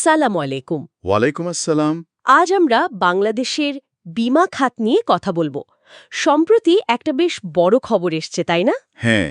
আসসালামু আলাইকুম। ওয়ালাইকুম আসসালাম। আজ আমরা বাংলাদেশের বিমা খাত নিয়ে কথা বলব। সম্প্রতি একটা বেশ বড় খবর এসছে তাই না? হ্যাঁ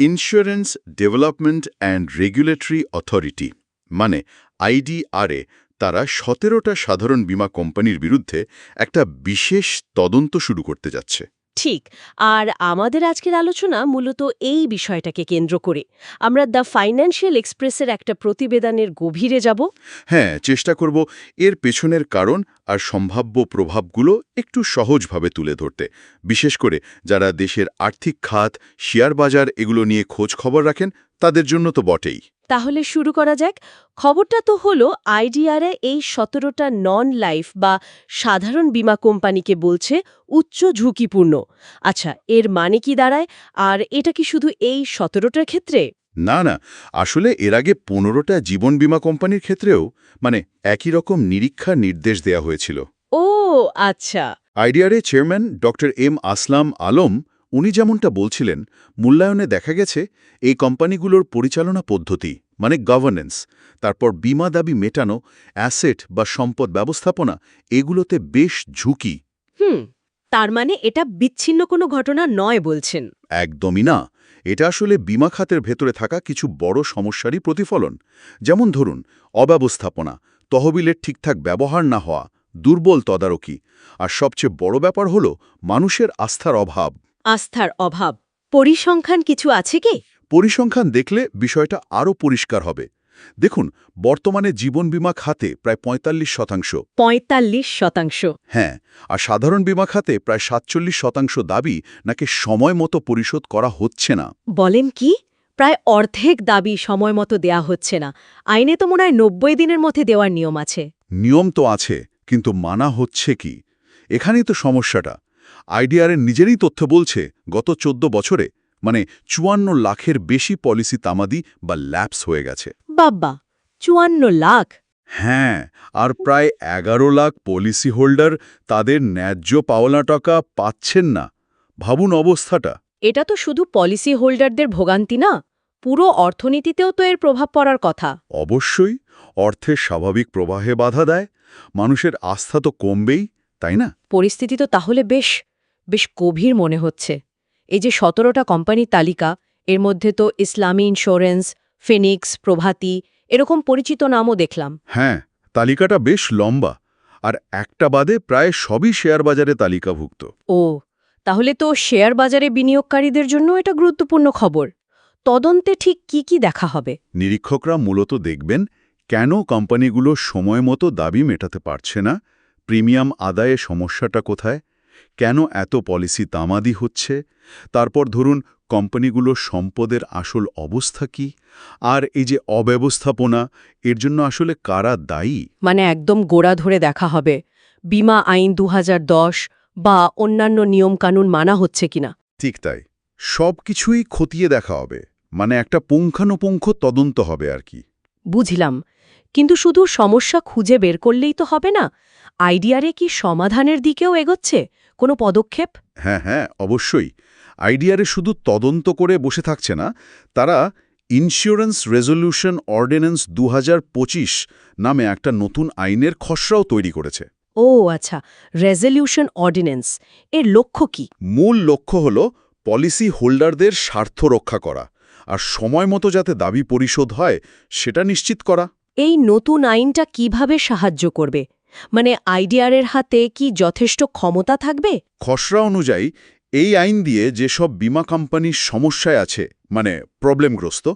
insurance development and regulatory authority মানে আইডিআরএ তারা সতেরোটা সাধারণ বীমা কোম্পানির বিরুদ্ধে একটা বিশেষ তদন্ত শুরু করতে যাচ্ছে। ঠিক, আর আমাদের আজকের আলোচনা মূলত এই বিষয়টাকে কেন্দ্র করে। আমরা দ্য ফাইন্যান্সিয়াল এক্সপ্রেসের একটা প্রতিবেদনের গভীরে যাব। হ্যাঁ চেষ্টা করব এর পেছনের কারণ আর সম্ভাব্য প্রভাবগুলো একটু সহজভাবে তুলে ধরতে। বিশেষ করে যারা দেশের আর্থিক খাত, শেয়ার বাজার এগুলো নিয়ে খোঁজ খবর রাখেন, তাদের জন্য তো বটেই। তাহলে শুরু করা যাক। খবরটা তো হলো আইডিআরএ এই সতেরোটা নন লাইফ বা সাধারণ বীমা কোম্পানিকে বলছে উচ্চ ঝুঁকিপূর্ণ। আচ্ছা এর মানে কি দাঁড়ায়? আর এটা কি শুধু এই সতেরোটার ক্ষেত্রে? না না আসলে এর আগে পনেরোটা জীবন বীমা কোম্পানির ক্ষেত্রেও মানে একই রকম নিরীক্ষার নির্দেশ দেয়া হয়েছিল। ও আচ্ছা। IDRA chairman doctor M Aslam Alam উনি যেমনটা বলছিলেন মূল্যায়নে দেখা গেছে এই কোম্পানিগুলোর পরিচালনা পদ্ধতি মানে গভর্নেন্স তারপর বিমা দাবি মেটানো অ্যাসেট বা সম্পদ ব্যবস্থাপনা এগুলোতে বেশ ঝুঁকি। হুম তার মানে এটা বিচ্ছিন্ন কোনো ঘটনা নয় বলছেন। একদমই না। এটা আসলে বিমা খাতের ভেতরে থাকা কিছু বড় সমস্যারই প্রতিফলন। যেমন ধরুন অব্যবস্থাপনা তহবিলের ঠিকঠাক ব্যবহার না হওয়া দুর্বল তদারকি। আর সবচেয়ে বড় ব্যাপার হল মানুষের আস্থার অভাব। আস্থার অভাব। পরিসংখ্যান কিছু আছে কি? পরিসংখ্যান দেখলে বিষয়টা আরও পরিষ্কার হবে। দেখুন বর্তমানে জীবন বীমা খাতে প্রায় ৪৫ শতাংশ। পঁয়তাল্লিশ শতাংশ। হ্যাঁ আর সাধারণ বিমা খাতে প্রায় সাতচল্লিশ শতাংশ দাবি নাকি সময় মতো পরিশোধ করা হচ্ছে না। বলেন কি? প্রায় অর্ধেক দাবি সময় মতো দেয়া হচ্ছে না। আইনে তো মনে হয় নব্বই দিনের মধ্যে দেওয়ার নিয়ম আছে। নিয়ম তো আছে কিন্তু মানা হচ্ছে কি? এখানেই তো সমস্যাটা। আইডিআরের নিজেরই তথ্য বলছে গত চোদ্দ বছরে মানে চুয়ান্ন লাখের বেশি পলিসি তামাদি বা ল্যাপস হয়ে গেছে। বাব্বা চুয়ান্ন লাখ। হ্যাঁ আর প্রায় এগারো লাখ পলিসি হোল্ডার তাদের ন্যায্য পাওনা টাকা পাচ্ছেন না। ভাবুন অবস্থাটা। এটা তো শুধু পলিসি হোল্ডারদের ভোগান্তি না পুরো অর্থনীতিতেও তো এর প্রভাব পড়ার কথা। অবশ্যই অর্থের স্বাভাবিক প্রবাহে বাধা দেয় মানুষের আস্থা তো কমবেই তাই না? পরিস্থিতি তো তাহলে বেশ বেশ গভীর মনে হচ্ছে। এই যে সতেরোটা কোম্পানির তালিকা এর মধ্যে তো ইসলামী ইন্স্যুরেন্স ফিনিক্স প্রভাতী এরকম পরিচিত নামও দেখলাম। হ্যাঁ তালিকাটা বেশ লম্বা আর একটা বাদে প্রায় সবই শেয়ার বাজারে তালিকাভুক্ত। ও তাহলে তো শেয়ার বাজারে বিনিয়োগকারীদের জন্য এটা গুরুত্বপূর্ণ খবর। তদন্তে ঠিক কি কি দেখা হবে? নিরীক্ষকরা মূলত দেখবেন কেন কোম্পানিগুলো সময় মতো দাবি মেটাতে পারছে না প্রিমিয়াম আদায়ে সমস্যাটা কোথায় কেন এত পলিসি তামাদি হচ্ছে? তারপর ধরুন কোম্পানিগুলোর সম্পদের আসল অবস্থা কি? আর এই যে অব্যবস্থাপনা এর জন্য আসলে কারা দায়ী? মানে একদম গোড়া ধরে দেখা হবে বিমা আইন দু হাজার দশ বা অন্যান্য নিয়মকানুন মানা হচ্ছে কিনা। ঠিক তাই সব কিছুই খতিয়ে দেখা হবে মানে একটা পুঙ্খানুপুঙ্খ তদন্ত হবে আর কি। বুঝলাম কিন্তু শুধু সমস্যা খুঁজে বের করলেই তো হবে না আইডিয়ারে কি সমাধানের দিকেও এগোচ্ছে? কোনো পদক্ষেপ? হ্যাঁ হ্যাঁ অবশ্যই। আইডিয়ারে শুধু তদন্ত করে বসে থাকছে না তারা ইন্স্যুরেন্স রেজলিউশন অর্ডিন্যান্স দু হাজার পঁচিশ নামে একটা নতুন আইনের খসড়াও তৈরি করেছে। ও আচ্ছা রেজলিউশন অর্ডিন্যান্স এর লক্ষ্য কি? মূল লক্ষ্য হল পলিসি হোল্ডারদের স্বার্থ রক্ষা করা আর সময় মতো যাতে দাবি পরিশোধ হয় সেটা নিশ্চিত করা। এই নতুন আইনটা কীভাবে সাহায্য করবে? মানে আইডিয়ারের হাতে কি যথেষ্ট ক্ষমতা থাকবে? খসড়া অনুযায়ী এই আইন দিয়ে যেসব বিমা কোম্পানির সমস্যায় আছে মানে প্রবলেমগ্রস্ত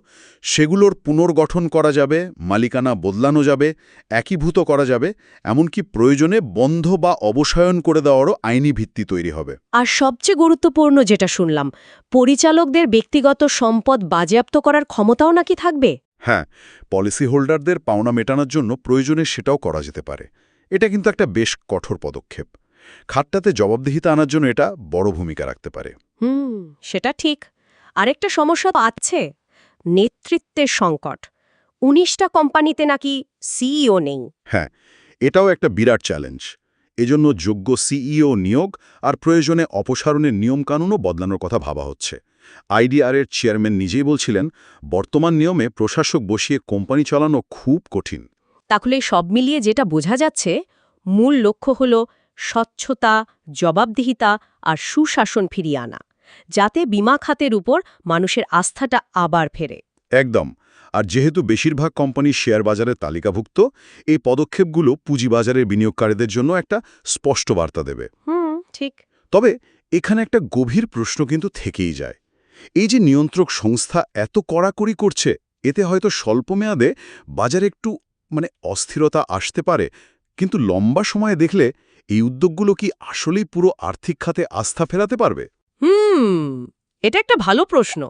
সেগুলোর পুনর্গঠন করা যাবে মালিকানা বদলানো যাবে একীভূত করা যাবে এমনকি প্রয়োজনে বন্ধ বা অবসায়ন করে দেওয়ারও আইনি ভিত্তি তৈরি হবে। আর সবচেয়ে গুরুত্বপূর্ণ যেটা শুনলাম পরিচালকদের ব্যক্তিগত সম্পদ বাজেয়াপ্ত করার ক্ষমতাও নাকি থাকবে? হ্যাঁ পলিসি হোল্ডারদের পাওনা মেটানোর জন্য প্রয়োজনে সেটাও করা যেতে পারে। এটা কিন্তু একটা বেশ কঠোর পদক্ষেপ। খাতটাতে জবাবদিহিতা আনার জন্য এটা বড় ভূমিকা রাখতে পারে। হুম সেটা ঠিক। আরেকটা সমস্যা তো আছে নেতৃত্বের সংকট। উনিশটা কোম্পানিতে নাকি সিইও নেই। হ্যাঁ এটাও একটা বিরাট চ্যালেঞ্জ। এজন্য যোগ্য সিইও নিয়োগ আর প্রয়োজনে অপসারণের নিয়মকানুনও বদলানোর কথা ভাবা হচ্ছে। আইডিআরের চেয়ারম্যান নিজেই বলছিলেন বর্তমান নিয়মে প্রশাসক বসিয়ে কোম্পানি চালানো খুব কঠিন। তাহলে সব মিলিয়ে যেটা বোঝা যাচ্ছে মূল লক্ষ্য হল স্বচ্ছতা জবাবদিহিতা আর সুশাসন ফিরিয়ে আনা যাতে বিমা খাতের উপর মানুষের আস্থাটা আবার ফেরে। একদম। আর যেহেতু বেশিরভাগ কোম্পানি শেয়ার বাজারে তালিকাভুক্ত এই পদক্ষেপগুলো পুঁজিবাজারের বিনিয়োগকারীদের জন্য একটা স্পষ্ট বার্তা দেবে। হুম ঠিক। তবে এখানে একটা গভীর প্রশ্ন কিন্তু থেকেই যায়। এই যে নিয়ন্ত্রক সংস্থা এত কড়াকড়ি করছে এতে হয়তো স্বল্পমেয়াদে বাজারে একটু মানে অস্থিরতা আসতে পারে কিন্তু লম্বা সময়ে দেখলে এই উদ্যোগগুলো কি আসলেই পুরো আর্থিক খাতে আস্থা ফেরাতে পারবে? হুম এটা একটা ভালো প্রশ্ন।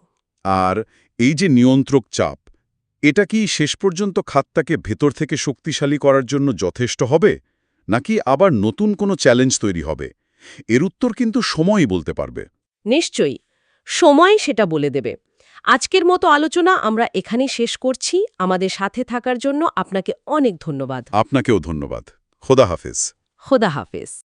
আর এই যে নিয়ন্ত্রক চাপ এটা কি শেষ পর্যন্ত খাতটাকে ভেতর থেকে শক্তিশালী করার জন্য যথেষ্ট হবে নাকি আবার নতুন কোনো চ্যালেঞ্জ তৈরি হবে? এর উত্তর কিন্তু সময়ই বলতে পারবে। নিশ্চয়ই সময় সেটা বলে দেবে। আজকের মতো আলোচনা আমরা এখানে শেষ করছি। আমাদের সাথে থাকার জন্য আপনাকে অনেক ধন্যবাদ। আপনাকেও ধন্যবাদ। খোদা হাফেজ। খোদা হাফেজ।